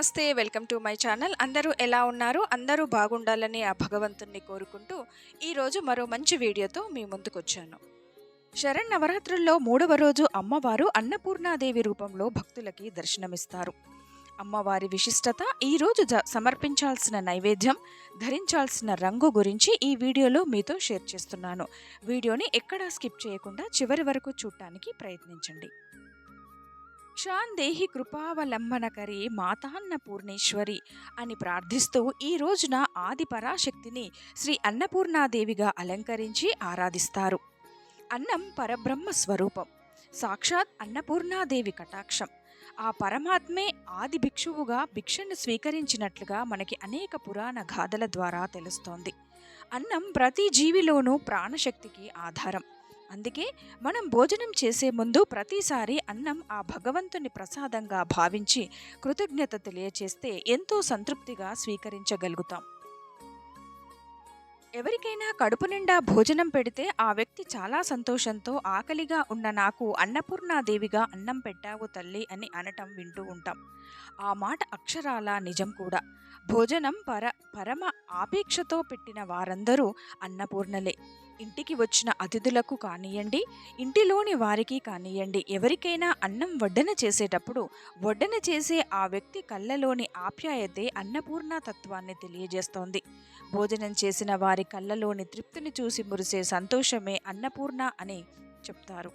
నమస్తే welcome to my channel. అందరూ ఎలా ఉన్నారు? అందరూ బాగుండాలని ఆ భగవంతుణ్ణి కోరుకుంటూ ఈరోజు మరో మంచి వీడియోతో మీ ముందుకు వచ్చాను శరణ్ నవరాత్రుల్లో మూడవ రోజు అమ్మవారు అన్నపూర్ణాదేవి రూపంలో భక్తులకి దర్శనమిస్తారు. అమ్మవారి విశిష్టత ఈరోజు జ- సమర్పించాల్సిన నైవేద్యం ధరించాల్సిన రంగు గురించి ఈ వీడియోలో మీతో షేర్ చేస్తున్నాను. వీడియోని ఎక్కడా స్కిప్ చేయకుండా చివరి వరకు చూడటానికి ప్రయత్నించండి. దేహి కృపావలంబనకరి మాతాన్న పూర్ణేశ్వరి అని ప్రార్థిస్తూ ఈ రోజున ఆది పరాశక్తిని శ్రీ అన్నపూర్ణాదేవిగా అలంకరించి ఆరాధిస్తారు. అన్నం పరబ్రహ్మ స్వరూపం. సాక్షాత్ అన్నపూర్ణాదేవి కటాక్షం. ఆ పరమాత్మే ఆది భిక్షువుగా భిక్షను స్వీకరించినట్లుగా మనకి అనేక పురాణ గాథల ద్వారా తెలుస్తోంది. అన్నం ప్రతి జీవిలోనూ ప్రాణశక్తికి ఆధారం. అందుకే మనం భోజనం చేసే ముందు ప్రతిసారి అన్నం ఆ భగవంతుని ప్రసాదంగా భావించి కృతజ్ఞత తెలియచేస్తే ఎంతో సంతృప్తిగా స్వీకరించగలుగుతాం. ఎవరికైనా కడుపు నిండా భోజనం పెడితే ఆ వ్యక్తి చాలా సంతోషంతో ఆకలిగా ఉన్న నాకు అన్నపూర్ణాదేవిగా అన్నం పెట్టావు తల్లి అని అనటం వింటూ ఉంటాం. ఆ మాట అక్షరాల నిజం కూడా. భోజనం పర పరమ ఆపేక్షతో పెట్టిన వారందరూ అన్నపూర్ణలే. ఇంటికి వచ్చిన అతిథులకు కానియండి ఇంటిలోని వారికి కానియండి ఎవరికైనా అన్నం వడ్డన చేసేటప్పుడు వడ్డన చేసే ఆ వ్యక్తి కళ్ళలోని ఆప్యాయతే అన్నపూర్ణ తత్వాన్ని తెలియజేస్తోంది. భోజనం చేసిన వారి కళ్ళలోని తృప్తిని చూసి మురిసే సంతోషమే అన్నపూర్ణ అని చెప్తారు.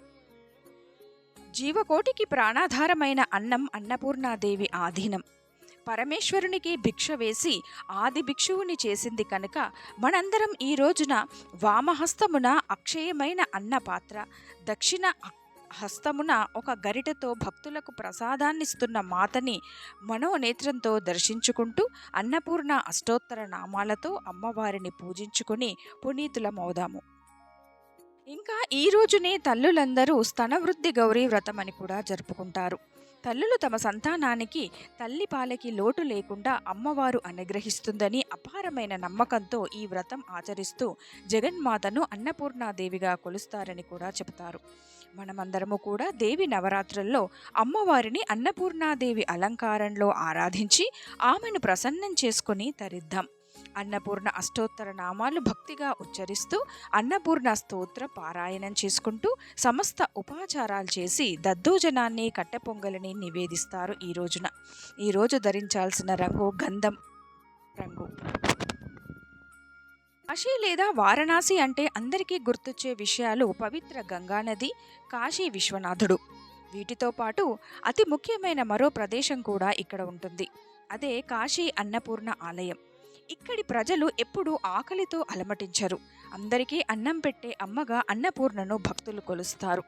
జీవకోటికి ప్రాణాధారమైన అన్నం అన్నపూర్ణాదేవి ఆధీనం. పరమేశ్వరునికి భిక్ష వేసి ఆది భిక్షువుని చేసింది కనుక మనందరం ఈ రోజున వామహస్తమున అక్షయమైన అన్న పాత్ర దక్షిణ హస్తమున ఒక గరిటతో భక్తులకు ప్రసాదాన్నిస్తున్న మాతని మనోనేత్రంతో దర్శించుకుంటూ అన్నపూర్ణ అష్టోత్తర నామాలతో అమ్మవారిని పూజించుకుని పునీతులమవుదాము. ఇంకా ఈ రోజునే తల్లులందరూ స్తనవృద్ధి గౌరీ వ్రతం అని కూడా జరుపుకుంటారు. తల్లులు తమ సంతానానికి తల్లి పాలకి లోటు లేకుండా అమ్మవారు అనుగ్రహిస్తుందని అపారమైన నమ్మకంతో ఈ వ్రతం ఆచరిస్తూ జగన్మాతను అన్నపూర్ణాదేవిగా కొలుస్తారని కూడా చెబుతారు. మనమందరము కూడా దేవి నవరాత్రుల్లో అమ్మవారిని అన్నపూర్ణాదేవి అలంకారంలో ఆరాధించి ఆమెను ప్రసన్నం చేసుకుని తరిద్దాం. అన్నపూర్ణ అష్టోత్తర నామాలు భక్తిగా ఉచ్చరిస్తూ అన్నపూర్ణ స్తోత్ర పారాయణం చేసుకుంటూ సమస్త ఉపాచారాలు చేసి దద్దోజనాన్ని కట్టెపొంగలిని నివేదిస్తారు ఈ రోజున. ఈరోజు ధరించాల్సిన రంగు గంధం రంగు. కాశీ లేదా వారణాసి అంటే అందరికీ గుర్తొచ్చే విషయాలు పవిత్ర గంగానది కాశీ విశ్వనాథుడు. వీటితో పాటు అతి ముఖ్యమైన మరో ప్రదేశం కూడా ఇక్కడ ఉంటుంది. అదే కాశీ అన్నపూర్ణ ఆలయం. ఇక్కడి ప్రజలు ఎప్పుడూ ఆకలితో అలమటించరు. అందరికీ అన్నం పెట్టే అమ్మగా అన్నపూర్ణను భక్తులు కొలుస్తారు.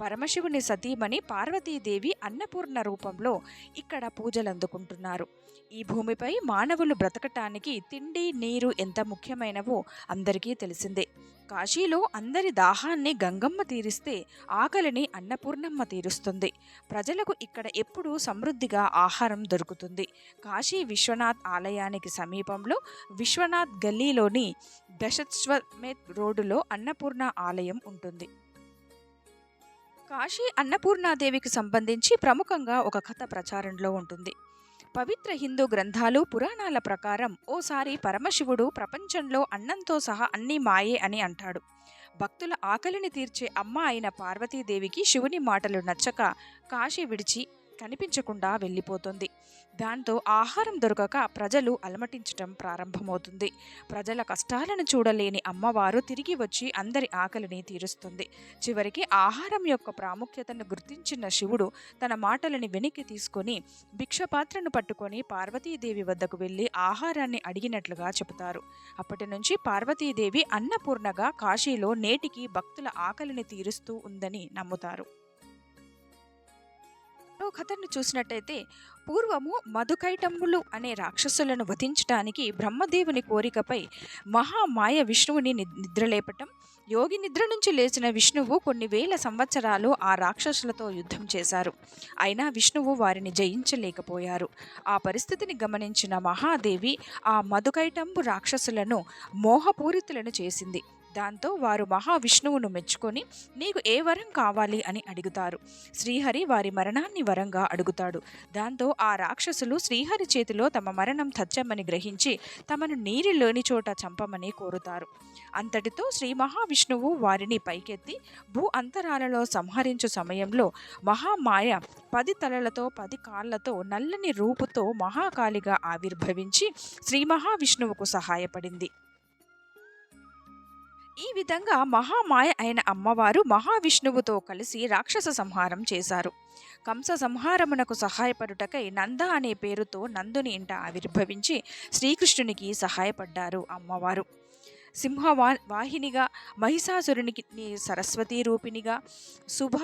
పరమశివుని సతీమణి పార్వతీదేవి అన్నపూర్ణ రూపంలో ఇక్కడ పూజలు అందుకుంటున్నారు ఈ భూమిపై మానవులు బ్రతకటానికి తిండి నీరు ఎంత ముఖ్యమైనవో అందరికీ తెలిసిందే. కాశీలో అందరి దాహాన్ని గంగమ్మ తీరిస్తే ఆకలిని అన్నపూర్ణమ్మ తీరుస్తుంది. ప్రజలకు ఇక్కడ ఎప్పుడూ సమృద్ధిగా ఆహారం దొరుకుతుంది. కాశీ విశ్వనాథ్ ఆలయానికి సమీపంలో విశ్వనాథ్ గల్లీలోని దశస్వమేత్ రోడ్డులో అన్నపూర్ణ ఆలయం ఉంటుంది. కాశీ అన్నపూర్ణాదేవికి సంబంధించి ప్రముఖంగా ఒక కథ ప్రచారంలో ఉంటుంది. పవిత్ర హిందూ గ్రంథాలు పురాణాల ప్రకారం ఓసారి పరమశివుడు ప్రపంచంలో అన్నంతో సహా అన్నీ మాయే అని అంటాడు. భక్తుల ఆకలిని తీర్చే అమ్మ అయిన పార్వతీదేవికి శివుని మాటలు నచ్చక కాశీ విడిచి కనిపించకుండా వెళ్ళిపోతుంది. దాంతో ఆహారం దొరకక ప్రజలు అలమటించటం ప్రారంభమవుతుంది. ప్రజల కష్టాలను చూడలేని అమ్మవారు తిరిగి వచ్చి అందరి ఆకలిని తీరుస్తుంది. చివరికి ఆహారం యొక్క ప్రాముఖ్యతను గుర్తించిన శివుడు తన మాటలని వెనక్కి తీసుకొని భిక్షపాత్రను పట్టుకొని పార్వతీదేవి వద్దకు వెళ్ళి ఆహారాన్ని అడిగినట్లుగా చెబుతారు. అప్పటి నుంచి పార్వతీదేవి అన్నపూర్ణగా కాశీలో నేటికి భక్తుల ఆకలిని తీరుస్తూ ఉందని నమ్ముతారు. మరో కథను చూసినట్టయితే పూర్వము మధుకైటంబులు అనే రాక్షసులను వధించటానికి బ్రహ్మదేవుని కోరికపై మహామాయ విష్ణువుని నిద్రలేపటం యోగి నిద్ర నుంచి లేచిన విష్ణువు కొన్ని వేల సంవత్సరాలు ఆ రాక్షసులతో యుద్ధం చేశారు. అయినా విష్ణువు వారిని జయించలేకపోయారు. ఆ పరిస్థితిని గమనించిన మహాదేవి ఆ మధుకైటంబు రాక్షసులను మోహపూరితులను చేసింది. దాంతో వారు మహావిష్ణువును మెచ్చుకొని నీకు ఏ వరం కావాలి? అని అడుగుతారు. శ్రీహరి వారి మరణాన్ని వరంగా అడుగుతాడు. దాంతో ఆ రాక్షసులు శ్రీహరి చేతిలో తమ మరణం తచ్చమని గ్రహించి తమను నీరిలోని చోట చంపమని కోరుతారు. అంతటితో శ్రీ మహావిష్ణువు వారిని పైకెత్తి భూ అంతరాలలో సంహరించు సమయంలో మహామాయ పది తలలతో పది కాళ్ళతో నల్లని రూపుతో మహాకాళిగా ఆవిర్భవించి శ్రీ మహావిష్ణువుకు సహాయపడింది. ఈ విధంగా మహామాయ అయిన అమ్మవారు మహావిష్ణువుతో కలిసి రాక్షస సంహారం చేశారు. కంస సంహారమునకు సహాయపడుటకై నంద అనే పేరుతో నందుని ఇంట ఆవిర్భవించి శ్రీకృష్ణునికి సహాయపడ్డారు అమ్మవారు. సింహవా వాహినిగా మహిషాసురునికి సరస్వతీ రూపిణిగా శుభ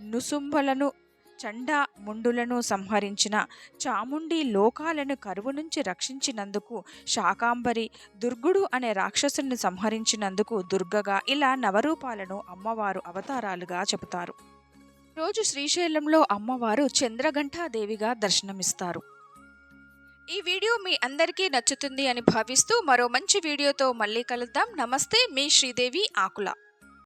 నుసుంభలను చండా ముండులను సంహరించిన చాముండి లోకాలను కరువు నుంచి రక్షించినందుకు శాకాంబరి దుర్గుడు అనే రాక్షసుని సంహరించినందుకు దుర్గగా ఇలా నవరూపాలను అమ్మవారు అవతారాలుగా చెబుతారు. రోజు శ్రీశైలంలో అమ్మవారు చంద్రఘంటాదేవిగా దర్శనమిస్తారు. ఈ వీడియో మీ అందరికీ నచ్చుతుంది అని భావిస్తూ మరో మంచి వీడియోతో మళ్ళీ కలుద్దాం. నమస్తే మీ శ్రీదేవి ఆకుల.